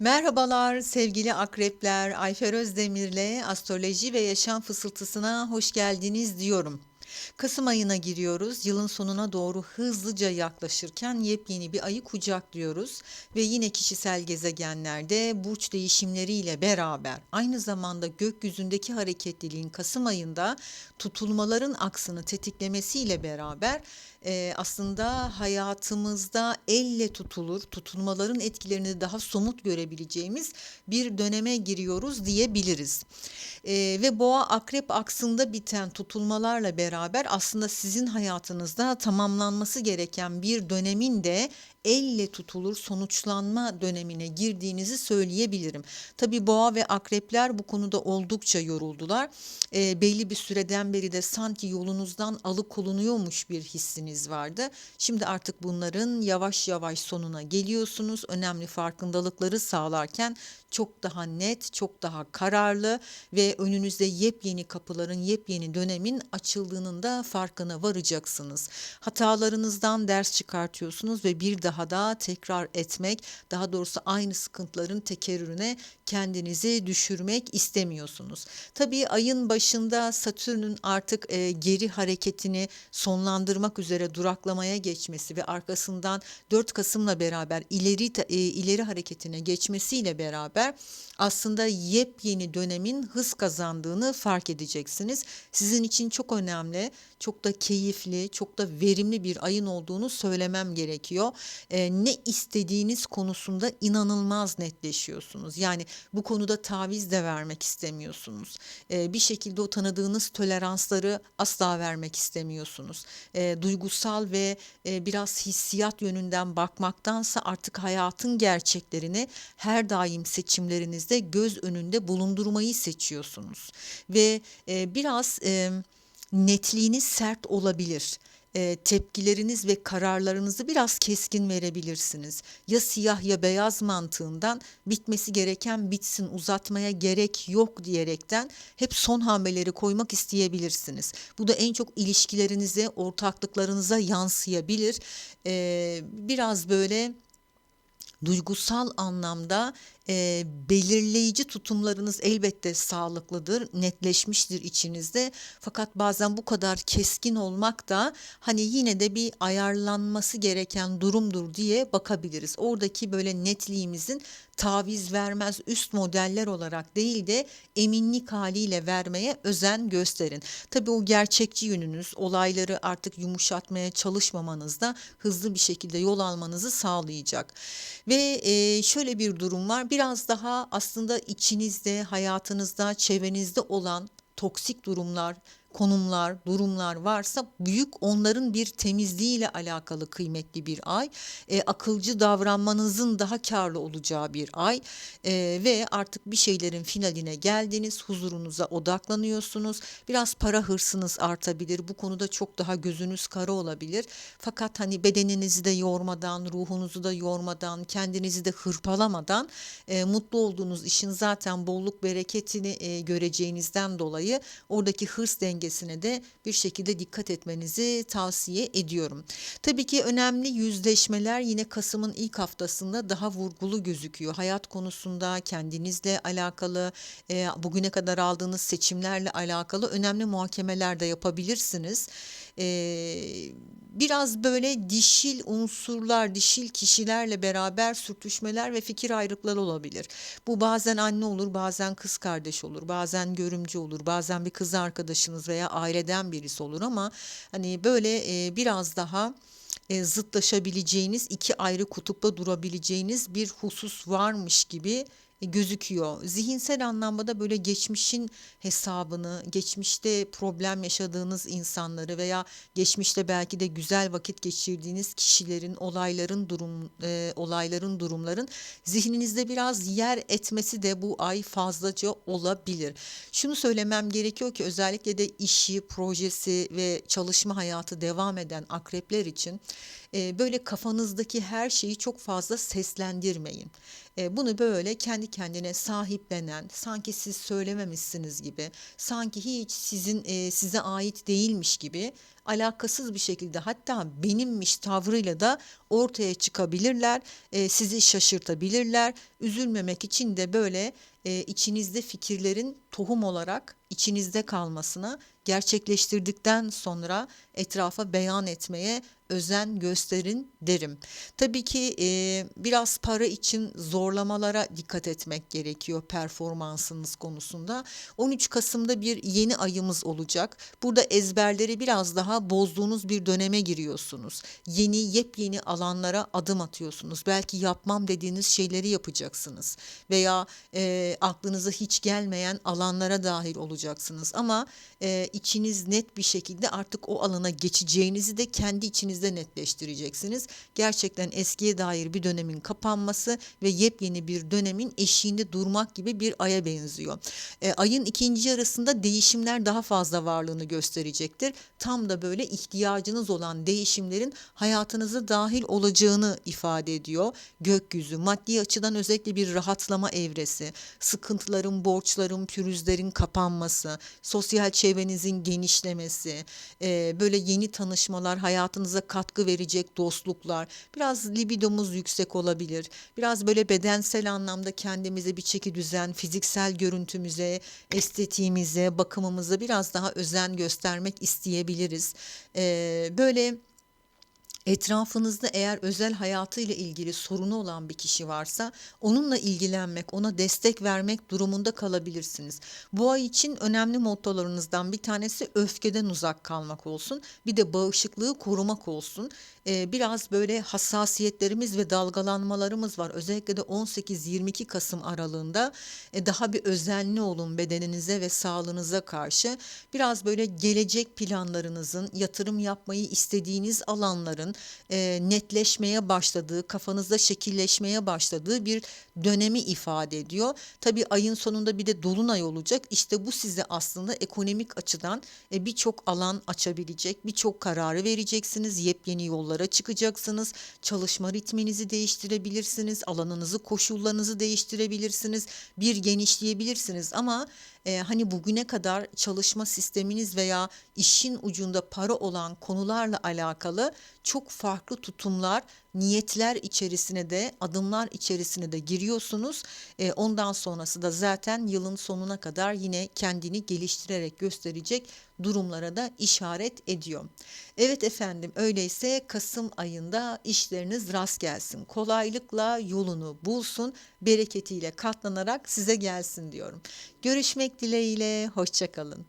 Merhabalar sevgili akrepler. Ayfer Özdemir'le astroloji ve yaşam fısıltısına hoş geldiniz diyorum. Kasım ayına giriyoruz. Yılın sonuna doğru hızlıca yaklaşırken yepyeni bir ayı kucaklıyoruz ve yine kişisel gezegenlerde burç değişimleriyle beraber aynı zamanda gökyüzündeki hareketliliğin Kasım ayında tutulmaların aksını tetiklemesiyle beraber e, aslında hayatımızda elle tutulur, tutulmaların etkilerini daha somut görebileceğimiz bir döneme giriyoruz diyebiliriz. E, ve boğa akrep aksında biten tutulmalarla beraber aslında sizin hayatınızda tamamlanması gereken bir dönemin de elle tutulur sonuçlanma dönemine girdiğinizi söyleyebilirim. Tabi boğa ve akrepler bu konuda oldukça yoruldular. E, belli bir süreden beri de sanki yolunuzdan alıkolunuyormuş bir hissiniz vardı. Şimdi artık bunların yavaş yavaş sonuna geliyorsunuz. Önemli farkındalıkları sağlarken çok daha net, çok daha kararlı ve önünüzde yepyeni kapıların, yepyeni dönemin açıldığının da farkına varacaksınız. Hatalarınızdan ders çıkartıyorsunuz ve bir daha da tekrar etmek, daha doğrusu aynı sıkıntıların tekerrürüne kendinizi düşürmek istemiyorsunuz. Tabii ayın başında Satürn'ün artık e, geri hareketini sonlandırmak üzere duraklamaya geçmesi ve arkasından 4 Kasım'la beraber ileri e, ileri hareketine geçmesiyle beraber aslında yepyeni dönemin hız kazandığını fark edeceksiniz. Sizin için çok önemli, çok da keyifli, çok da verimli bir ayın olduğunu söylemem gerekiyor. E, ne istediğiniz konusunda inanılmaz netleşiyorsunuz. Yani bu konuda taviz de vermek istemiyorsunuz. E, bir şekilde o tanıdığınız toleransları asla vermek istemiyorsunuz. E, duygusal ve e, biraz hissiyat yönünden bakmaktansa artık hayatın gerçeklerini her daim seçimlerinizde göz önünde bulundurmayı seçiyorsunuz. Ve e, biraz e, netliğiniz sert olabilir e, tepkileriniz ve kararlarınızı biraz keskin verebilirsiniz. Ya siyah ya beyaz mantığından bitmesi gereken bitsin uzatmaya gerek yok diyerekten hep son hamleleri koymak isteyebilirsiniz. Bu da en çok ilişkilerinize, ortaklıklarınıza yansıyabilir. E, biraz böyle duygusal anlamda e, belirleyici tutumlarınız elbette sağlıklıdır, netleşmiştir içinizde. Fakat bazen bu kadar keskin olmak da hani yine de bir ayarlanması gereken durumdur diye bakabiliriz. Oradaki böyle netliğimizin taviz vermez üst modeller olarak değil de eminlik haliyle vermeye özen gösterin. Tabii o gerçekçi yönünüz olayları artık yumuşatmaya çalışmamanız da hızlı bir şekilde yol almanızı sağlayacak. Ve e, şöyle bir durum var. Biraz daha aslında içinizde, hayatınızda, çevrenizde olan toksik durumlar, konumlar, durumlar varsa büyük onların bir temizliğiyle alakalı kıymetli bir ay. E, akılcı davranmanızın daha karlı olacağı bir ay e, ve artık bir şeylerin finaline geldiniz, huzurunuza odaklanıyorsunuz. Biraz para hırsınız artabilir. Bu konuda çok daha gözünüz kara olabilir. Fakat hani bedeninizi de yormadan, ruhunuzu da yormadan, kendinizi de hırpalamadan e, mutlu olduğunuz işin zaten bolluk bereketini e, göreceğinizden dolayı oradaki hırs dengesi dengesine de bir şekilde dikkat etmenizi tavsiye ediyorum. Tabii ki önemli yüzleşmeler yine Kasım'ın ilk haftasında daha vurgulu gözüküyor. Hayat konusunda kendinizle alakalı, e, bugüne kadar aldığınız seçimlerle alakalı önemli muhakemeler de yapabilirsiniz. E, biraz böyle dişil unsurlar, dişil kişilerle beraber sürtüşmeler ve fikir ayrılıkları olabilir. Bu bazen anne olur, bazen kız kardeş olur, bazen görümcü olur, bazen bir kız arkadaşınız veya aileden birisi olur ama hani böyle e, biraz daha e, zıtlaşabileceğiniz, iki ayrı kutupta durabileceğiniz bir husus varmış gibi gözüküyor. Zihinsel anlamda da böyle geçmişin hesabını, geçmişte problem yaşadığınız insanları veya geçmişte belki de güzel vakit geçirdiğiniz kişilerin, olayların durum e, olayların durumların zihninizde biraz yer etmesi de bu ay fazlaca olabilir. Şunu söylemem gerekiyor ki özellikle de işi, projesi ve çalışma hayatı devam eden akrepler için e, böyle kafanızdaki her şeyi çok fazla seslendirmeyin. E, bunu böyle kendi kendine sahiplenen, sanki siz söylememişsiniz gibi, sanki hiç sizin e, size ait değilmiş gibi alakasız bir şekilde hatta benimmiş tavrıyla da ortaya çıkabilirler, e, sizi şaşırtabilirler. Üzülmemek için de böyle e, içinizde fikirlerin tohum olarak içinizde kalmasına gerçekleştirdikten sonra etrafa beyan etmeye özen gösterin derim. Tabii ki e, biraz para için zorlamalara dikkat etmek gerekiyor performansınız konusunda. 13 Kasım'da bir yeni ayımız olacak. Burada ezberleri biraz daha bozduğunuz bir döneme giriyorsunuz. Yeni yepyeni alanlara adım atıyorsunuz. Belki yapmam dediğiniz şeyleri yapacaksınız veya e, aklınıza hiç gelmeyen alanlara dahil olacaksınız. Ama e, içiniz net bir şekilde artık o alana geçeceğinizi de kendi içinizde netleştireceksiniz. Gerçekten eskiye dair bir dönemin kapanması ve yepyeni bir dönemin eşiğinde durmak gibi bir aya benziyor. E, ayın ikinci yarısında değişimler daha fazla varlığını gösterecektir. Tam da böyle ihtiyacınız olan değişimlerin hayatınıza dahil olacağını ifade ediyor. Gökyüzü maddi açıdan özellikle bir rahatlama evresi, sıkıntıların, borçların, pürüzlerin kapanması, sosyal çevrenizin genişlemesi, e, böyle yeni tanışmalar, hayatınıza katkı verecek dostluklar, biraz libidomuz yüksek olabilir. Biraz böyle bedensel anlamda kendimize bir çeki düzen, fiziksel görüntümüze, estetiğimize, bakımımıza biraz daha özen göstermek isteyebiliriz. E, böyle Etrafınızda eğer özel hayatıyla ilgili sorunu olan bir kişi varsa onunla ilgilenmek, ona destek vermek durumunda kalabilirsiniz. Bu ay için önemli mottolarınızdan bir tanesi öfkeden uzak kalmak olsun. Bir de bağışıklığı korumak olsun. Ee, biraz böyle hassasiyetlerimiz ve dalgalanmalarımız var. Özellikle de 18-22 Kasım aralığında e, daha bir özenli olun bedeninize ve sağlığınıza karşı. Biraz böyle gelecek planlarınızın, yatırım yapmayı istediğiniz alanların e, netleşmeye başladığı, kafanızda şekilleşmeye başladığı bir dönemi ifade ediyor. Tabii ayın sonunda bir de dolunay olacak. İşte bu size aslında ekonomik açıdan e, birçok alan açabilecek, birçok kararı vereceksiniz, yepyeni yollara çıkacaksınız, çalışma ritminizi değiştirebilirsiniz, alanınızı, koşullarınızı değiştirebilirsiniz, bir genişleyebilirsiniz. Ama e, hani bugüne kadar çalışma sisteminiz veya işin ucunda para olan konularla alakalı çok farklı tutumlar, niyetler içerisine de adımlar içerisine de giriyorsunuz. E, ondan sonrası da zaten yılın sonuna kadar yine kendini geliştirerek gösterecek durumlara da işaret ediyor. Evet efendim öyleyse Kasım ayında işleriniz rast gelsin. Kolaylıkla yolunu bulsun, bereketiyle katlanarak size gelsin diyorum. Görüşmek dileğiyle, hoşçakalın.